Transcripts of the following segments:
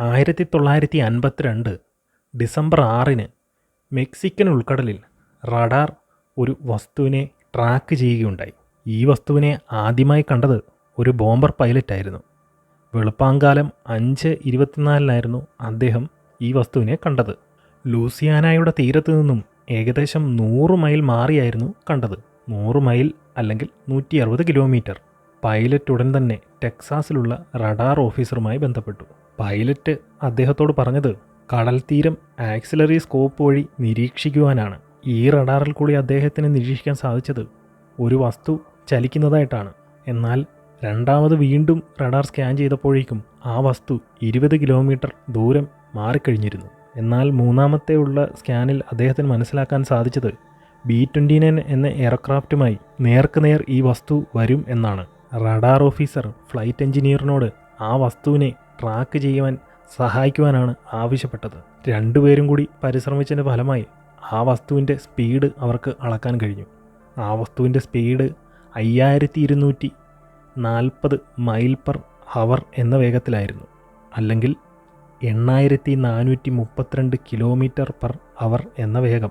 ആയിരത്തി തൊള്ളായിരത്തി അൻപത്തിരണ്ട് ഡിസംബർ ആറിന് മെക്സിക്കൻ ഉൾക്കടലിൽ റഡാർ ഒരു വസ്തുവിനെ ട്രാക്ക് ചെയ്യുകയുണ്ടായി. ഈ വസ്തുവിനെ ആദ്യമായി കണ്ടത് ഒരു ബോംബർ പൈലറ്റായിരുന്നു വെളുപ്പാങ്കാലം അഞ്ച് ഇരുപത്തിനാലിനായിരുന്നു അദ്ദേഹം ഈ വസ്തുവിനെ കണ്ടത്. ലൂസിയാനായുടെ തീരത്ത് നിന്നും ഏകദേശം നൂറ് മൈൽ മാറിയായിരുന്നു കണ്ടത്. നൂറ് മൈൽ അല്ലെങ്കിൽ നൂറ്റി അറുപത് കിലോമീറ്റർ. പൈലറ്റ് ഉടൻ തന്നെ ടെക്സാസിലുള്ള റഡാർ ഓഫീസറുമായി ബന്ധപ്പെട്ടു. പൈലറ്റ് അദ്ദേഹത്തോട് പറഞ്ഞത് കടൽ തീരം ആക്സിലറി സ്കോപ്പ് വഴി നിരീക്ഷിക്കുവാനാണ്. ഈ റഡാറിൽ കൂടി അദ്ദേഹത്തിന് നിരീക്ഷിക്കാൻ സാധിച്ചത് ഒരു വസ്തു ചലിക്കുന്നതായിട്ടാണ്. എന്നാൽ രണ്ടാമത് വീണ്ടും റഡാർ സ്കാൻ ചെയ്തപ്പോഴേക്കും ആ വസ്തു ഇരുപത് കിലോമീറ്റർ ദൂരം മാറിക്കഴിഞ്ഞിരുന്നു. എന്നാൽ മൂന്നാമത്തെ ഉള്ള സ്കാനിൽ അദ്ദേഹത്തിന് മനസ്സിലാക്കാൻ സാധിച്ചത് ബി ട്വന്റി നയൻ എന്ന എയർക്രാഫ്റ്റുമായി നേർക്കുനേർ ഈ വസ്തു വരും എന്നാണ്. റഡാർ ഓഫീസർ ഫ്ലൈറ്റ് എഞ്ചിനീയറിനോട് ആ വസ്തുവിനെ ട്രാക്ക് ചെയ്യുവാൻ സഹായിക്കുവാനാണ് ആവശ്യപ്പെട്ടത്. രണ്ടുപേരും കൂടി പരിശ്രമിച്ചതിന്റെ ഫലമായി ആ വസ്തുവിന്റെ സ്പീഡ് അവർക്ക് അളക്കാൻ കഴിഞ്ഞു. ആ വസ്തുവിന്റെ സ്പീഡ് അയ്യായിരത്തി ഇരുന്നൂറ്റി നാൽപ്പത് മൈൽ പെർ ഹവർ എന്ന വേഗത്തിലായിരുന്നു. അല്ലെങ്കിൽ എണ്ണായിരത്തി നാനൂറ്റി മുപ്പത്തിരണ്ട് കിലോമീറ്റർ പെർ അവർ എന്ന വേഗം.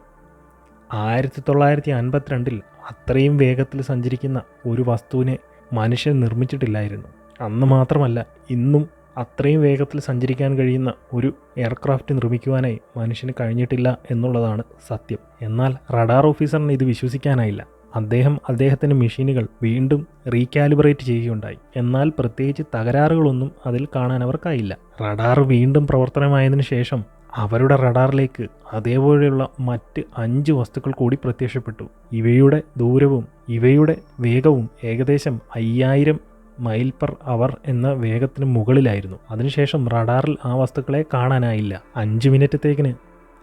ആയിരത്തി തൊള്ളായിരത്തി അൻപത്തിരണ്ടിൽ അത്രയും വേഗത്തിൽ സഞ്ചരിക്കുന്ന ഒരു വസ്തുവിനെ മനുഷ്യൻ നിർമ്മിച്ചിട്ടില്ലായിരുന്നു. അന്ന് മാത്രമല്ല ഇന്നും അത്രയും വേഗത്തിൽ സഞ്ചരിക്കാൻ കഴിയുന്ന ഒരു എയർക്രാഫ്റ്റ് നിർമ്മിക്കുവാനായി മനുഷ്യന് കഴിഞ്ഞിട്ടില്ല എന്നുള്ളതാണ് സത്യം. എന്നാൽ റഡാർ ഓഫീസറിന് ഇത് വിശ്വസിക്കാനായില്ല. അദ്ദേഹം അദ്ദേഹത്തിന്റെ മെഷീനുകൾ വീണ്ടും റീകാലിബ്രേറ്റ് ചെയ്യുകയുണ്ടായി. എന്നാൽ പ്രത്യേകിച്ച് തകരാറുകളൊന്നും അതിൽ കാണാൻ അവർക്കായില്ല. റഡാർ വീണ്ടും പ്രവർത്തനമായതിനു ശേഷം അവരുടെ റഡാറിലേക്ക് അതേപോലെയുള്ള മറ്റ് അഞ്ച് വസ്തുക്കൾ കൂടി പ്രത്യക്ഷപ്പെട്ടു. ഇവയുടെ ദൂരവും ഇവയുടെ വേഗവും ഏകദേശം അയ്യായിരം മൈൽ പെർ അവർ എന്ന വേഗത്തിന് മുകളിലായിരുന്നു. അതിനുശേഷം റഡാറിൽ ആ വസ്തുക്കളെ കാണാനായില്ല. അഞ്ച് മിനിറ്റത്തേക്കിന്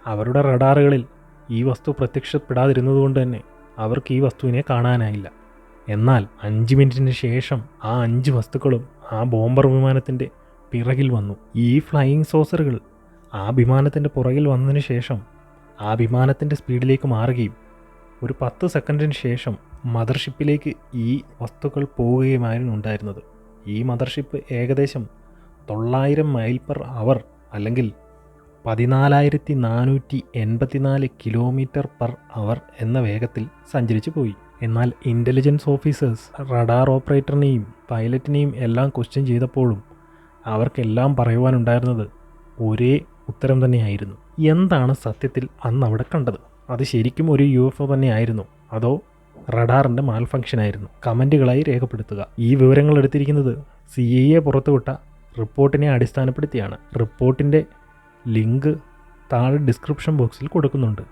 അവരുടെ റഡാറുകളിൽ ഈ വസ്തു പ്രത്യക്ഷപ്പെടാതിരുന്നതുകൊണ്ട് തന്നെ അവർക്ക് ഈ വസ്തുവിനെ കാണാനായില്ല. എന്നാൽ അഞ്ച് മിനിറ്റിന് ശേഷം ആ അഞ്ച് വസ്തുക്കളും ആ ബോംബർ വിമാനത്തിന്റെ പിറകിൽ വന്നു. ഈ ഫ്ലൈയിങ് സോസറുകൾ ആ വിമാനത്തിന്റെ പുറകിൽ വന്നതിന് ശേഷം ആ വിമാനത്തിന്റെ സ്പീഡിലേക്ക് മാറുകയും ഒരു പത്ത് സെക്കൻഡിന് ശേഷം മദർഷിപ്പിലേക്ക് ഈ വസ്തുക്കൾ പോവുകയുമായിരുന്നു ഉണ്ടായിരുന്നത്. ഈ മദർഷിപ്പ് ഏകദേശം തൊള്ളായിരം മൈൽ പെർ അവർ അല്ലെങ്കിൽ പതിനാലായിരത്തി നാനൂറ്റി എൺപത്തിനാല് കിലോമീറ്റർ പെർ അവർ എന്ന വേഗത്തിൽ സഞ്ചരിച്ചു പോയി. എന്നാൽ ഇന്റലിജൻസ് ഓഫീസേഴ്സ് റഡാർ ഓപ്പറേറ്ററിനെയും പൈലറ്റിനെയും എല്ലാം ക്വസ്റ്റ്യൻ ചെയ്തപ്പോഴും അവർക്കെല്ലാം പറയുവാനുണ്ടായിരുന്നത് ഒരേ ഉത്തരം തന്നെയായിരുന്നു. എന്താണ് സത്യത്തിൽ അന്ന് അവിടെ കണ്ടത്? അത് ശരിക്കും ഒരു യു എഫ് ഒ തന്നെയായിരുന്നു. അതോ റഡാറിന്റെ മാൽ ഫംഗ്ഷൻ ആയിരുന്നു. കമന്റുകളായി രേഖപ്പെടുത്തുക. ഈ വിവരങ്ങൾ എടുത്തിരിക്കുന്നത് സി ഐ എ പുറത്തുവിട്ട റിപ്പോർട്ടിനെ അടിസ്ഥാനപ്പെടുത്തിയാണ്. റിപ്പോർട്ടിന്റെ ലിങ്ക് താഴെ ഡിസ്ക്രിപ്ഷൻ ബോക്സിൽ കൊടുക്കുന്നുണ്ട്.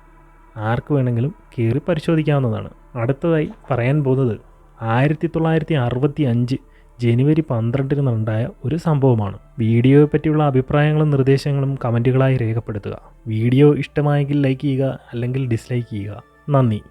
ആർക്ക് വേണമെങ്കിലും കയറി പരിശോധിക്കാവുന്നതാണ്. അടുത്തതായി പറയാൻ പോകുന്നത് ആയിരത്തി തൊള്ളായിരത്തി അറുപത്തി അഞ്ച് ജനുവരി പന്ത്രണ്ടിന് ഉണ്ടായ ഒരു സംഭവമാണ്. വീഡിയോയെ പറ്റിയുള്ള അഭിപ്രായങ്ങളും നിർദ്ദേശങ്ങളും കമന്റുകളായി രേഖപ്പെടുത്തുക. വീഡിയോ ഇഷ്ടമായെങ്കിൽ ലൈക്ക് ചെയ്യുക അല്ലെങ്കിൽ ഡിസ്ലൈക്ക് ചെയ്യുക. നന്ദി.